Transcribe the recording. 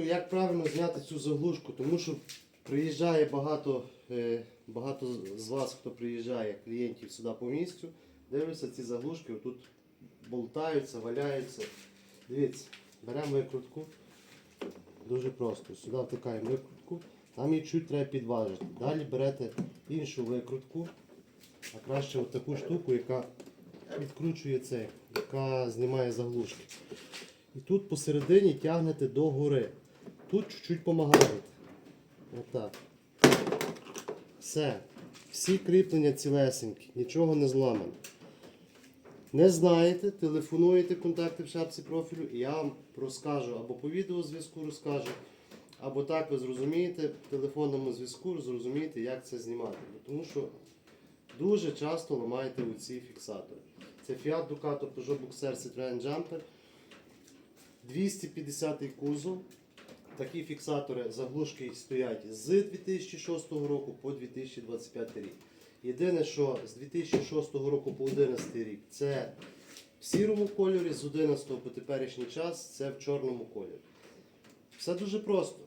Як правильно зняти цю заглушку, тому що приїжджає багато, е, багато з вас, хто приїжджає, клієнтів сюди по місцю, дивляться ці заглушки, тут болтаються, валяються. Дивіться, беремо викрутку. Дуже просто. Сюди втикаємо викрутку, там її чуть треба підважити. Далі берете іншу викрутку, а краще таку штуку, яка відкручує цей, яка знімає заглушки. І тут посередині тягнете до гори. Тут чуть-чуть допомагаєте. Отак. Все. Всі кріплення цілесенькі, нічого не зламано. Не знаєте, телефонуєте контакти в шапці профілю, і я вам розкажу або по відеозв'язку розкажу, або так ви зрозумієте, в телефонному зв'язку зрозумієте, як це знімати. Тому що дуже часто ламаєте оці фіксатори. Це Fiat Ducato Peugeot Boxer Citroen Jumper. 250 кузов. Такі фіксатори заглушки стоять з 2006 року по 2025 рік. Єдине, що з 2006 року по 2011 рік це в сірому кольорі, з 11 по теперішній час це в чорному кольорі. Все дуже просто.